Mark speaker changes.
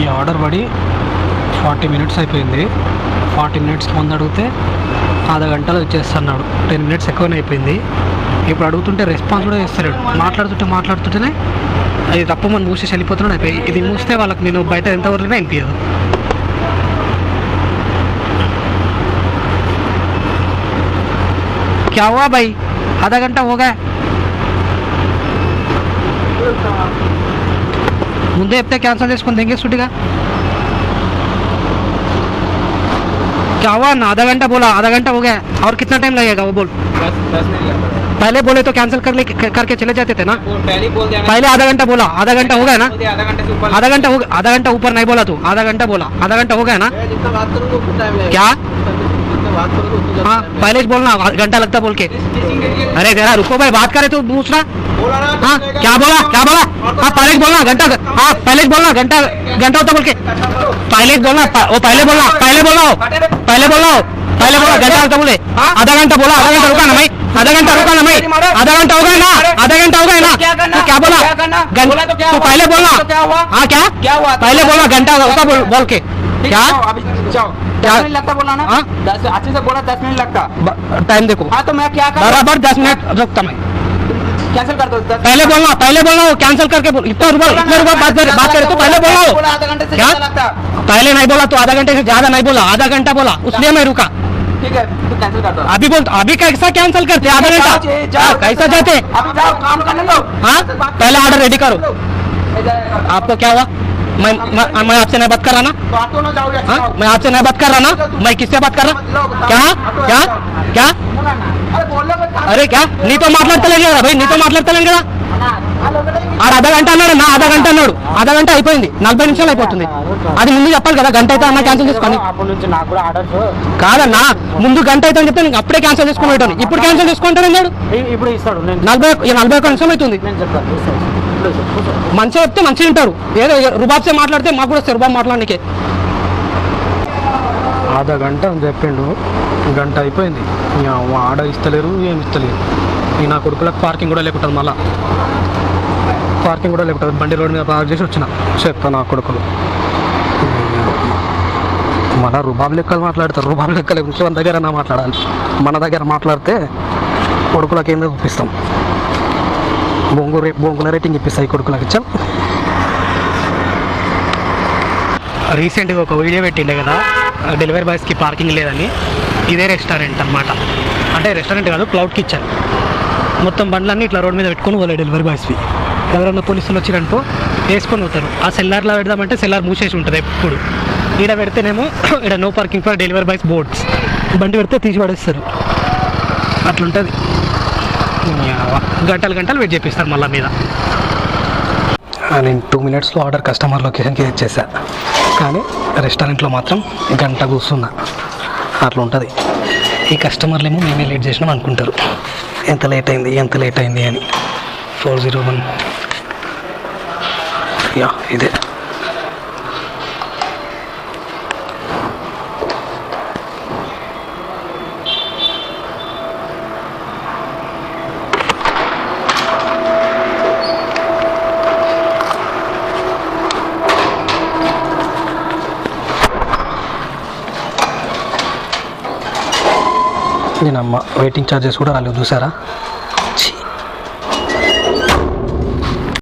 Speaker 1: ఈ ఆర్డర్ పడి forty minutes అయిపోయింది ఫార్టీ మినిట్స్ ముందు అడిగితే ఆధ గంటలో ఇచ్చేస్తున్నాడు టెన్ మినిట్స్ ఎక్కువనే అయిపోయింది ఇప్పుడు అడుగుతుంటే రెస్పాన్స్ కూడా చేస్తలేడు మాట్లాడుతుంటే మాట్లాడుతుంటేనే అది తప్పు మనం మూసేసి వెళ్ళిపోతున్నాడు అయిపోయి ఇది మూస్తే వాళ్ళకి నేను బయట ఎంత వరకునే వినిపించదు क्या हुआ भाई आधा घंटा हो गया ముందే చెప్తే క్యాన్సిల్ చేసుకొని देंगे छुट्टी क्या हुआ ना आधा घंटा बोला आधा घंटा हो गया और कितना टाइम लगेगा वो बोल
Speaker 2: दस दस मिनट लगता
Speaker 1: पहले बोले तो कैंसिल कर ले करके चले जाते थे ना
Speaker 2: वो पहले ही बोल दिया
Speaker 1: पहले आधा घंटा बोला आधा घंटा हो गया ना
Speaker 2: बोल दिया आधा घंटे से ऊपर
Speaker 1: आधा घंटा हो गया आधा घंटा ऊपर नहीं बोला तू आधा घंटा बोला आधा घंटा हो गया ना
Speaker 2: मैं जितना बात करूंगा उतना टाइम लगेगा
Speaker 1: क्या हाँ पहले ही। बोलना घंटा लगता बोल के। अरे जरा रुको भाई बात करे तो पूछना।
Speaker 2: बोला ना
Speaker 1: हाँ क्या बोला क्या बोला? हाँ पहले ही बोलना घंटा हाँ पहले ही बोलना घंटा घंटा होता बोल के। पहले ही बोलना वो पहले बोलना पहले बोलना हो पहले बोलना हो पहले बोला घंटा होता बोले आधा घंटा बोला आधा घंटा रुका ना भाई आधा घंटा रुका ना भाई आधा घंटा हो गया ना आधा घंटा हो गया ना।
Speaker 2: क्या
Speaker 1: तो क्या बोला?
Speaker 2: बोला तो
Speaker 1: तो? पहले बोलना।
Speaker 2: तो?
Speaker 1: हाँ क्या?
Speaker 2: क्या हुआ?
Speaker 1: पहले बोला घंटा होता बोल बोल के। क्या?
Speaker 2: अभी जाओ।
Speaker 1: क्या?
Speaker 2: मिनट लगता बोला ना?
Speaker 1: हाँ?
Speaker 2: दस अच्छे से बोला दस मिनट लगता।
Speaker 1: टाइम देखो।
Speaker 2: हाँ तो मैं क्या कर
Speaker 1: बराबर दस मिनट रुकता मैं।
Speaker 2: कैंसिल कर दो
Speaker 1: पहले बोलना पहले बोलना हो कैंसिल करके बोल इतना रुपया इतना रुपया बात कर बात करे तो पहले बोला हो
Speaker 2: आधा घंटे
Speaker 1: क्या?
Speaker 2: लगता।
Speaker 1: पहले नहीं बोला तो आधा घंटे से ज़्यादा नहीं बोला आधा घंटा बोला उसलिए मैं रुका।
Speaker 2: ठीक है तो कैंसिल कर दो।
Speaker 1: अभी बोल अभी कैसा कैंसिल करते आधा घंटा। हाँ, कैसा जाते हाँ? पहले ऑर्डर रेडी करो। आपको क्या हुआ? मैं मैं, मैं आपसे नहीं बात कर रहा ना
Speaker 2: बातों ना जाओ
Speaker 1: हाँ मैं आपसे नहीं बात कर रहा ना मैं किससे बात कर रहा क्या क्या क्या
Speaker 2: अरे बोलो
Speaker 1: अरे क्या నీతో మాట్లాడతలేం కదా భయ్ నీతో మాట్లాడతలేం కదా ఆడు అర్ధ గంట అన్నాడు నా అర్ధ గంట అన్నాడు అర్ధ గంట అయిపోయింది నలభై నిమిషాలు అయిపోతుంది అది ముందు చెప్పాలి కదా గంట అయితే అన్న క్యాన్సిల్ చేసుకోండి
Speaker 2: అప్పటి నుంచి నాకు కూడా ఆర్డర్స్
Speaker 1: కాదన్నా ముందు గంట అయితే అని చెప్తే నేను అప్పుడే క్యాన్సిల్ చేసుకుని పెట్టాను ఇప్పుడు క్యాన్సిల్ చేసుకుంటాను అన్నాడు
Speaker 2: ఇప్పుడు ఇస్తాడు నేను
Speaker 1: నలభై ఒక్క- నలభై ఒక్క నిమిషం అవుతుంది మంచిగా చెప్తే మంచిగా ఉంటారు ఏదో రుబాబ్సే మాట్లాడితే మాకు కూడా వస్తే రుబాబ్ మాట్లాడడానికి ఆధా గంట అని చెప్పిండు. గంట అయిపోయింది. ఆడ ఇస్తలేరు ఏం ఇస్తలేరు. ఈ నా కొడుకులకు పార్కింగ్ కూడా లేకుంటుంది మళ్ళా. పార్కింగ్ కూడా లేకుంటుంది. బండి రోడ్ మీద పార్క్ చేసి వచ్చిన. చెప్తా నా కొడుకులు. మన రుబాబ్ లెక్కలు మాట్లాడతారు. రుబాబ్ లెక్కలు ఇంట్లో దగ్గర మాట్లాడాలి. మన దగ్గర మాట్లాడితే కొడుకులకు ఏమి చూపిస్తాం బొంగు రే బొంగుల రేటింగ్ ఇప్పిస్తాయి కొడుకులకు ఇచ్చాం రీసెంట్గా ఒక వీడియో పెట్టిండే కదా డెలివరీ బాయ్స్కి పార్కింగ్ లేదని. ఇదే రెస్టారెంట్ అన్నమాట. అంటే రెస్టారెంట్ కాదు క్లౌడ్ కిచెన్ మొత్తం బండ్లన్నీ ఇట్లా రోడ్ మీద పెట్టుకొని పోలే డెలివరీ బాయ్స్వి ఎవరైనా పోలీసులు వచ్చిరనుకో వేసుకొని పోతారు. ఆ సెల్లార్లో పెడదామంటే సెల్లార్ మూసేసి ఉంటుంది ఎప్పుడు. ఈడ పెడితేనేమో ఇక్కడ no parking for delivery boys boards బండి పెడితే తీసి పడేస్తారు. అట్లుంటుంది. గంటలు గంటలు వెయిట్ చేపిస్తారు మళ్ళీ మీద. నేను టూ మినిట్స్లో ఆర్డర్ కస్టమర్ లొకేషన్కి చేశా. కానీ రెస్టారెంట్లో మాత్రం గంట కూర్చున్నా. అట్లా ఉంటుంది. ఈ కస్టమర్లేమో మేమే లేట్ చేసినాం అనుకుంటారు. ఎంత లేట్ అయింది ఎంత లేట్ అయింది అని. ఫోర్ జీరో వన్ యా ఇదే. నేనమ్మ వెయిటింగ్ ఛార్జెస్ కూడా రాలేదు చూసారా?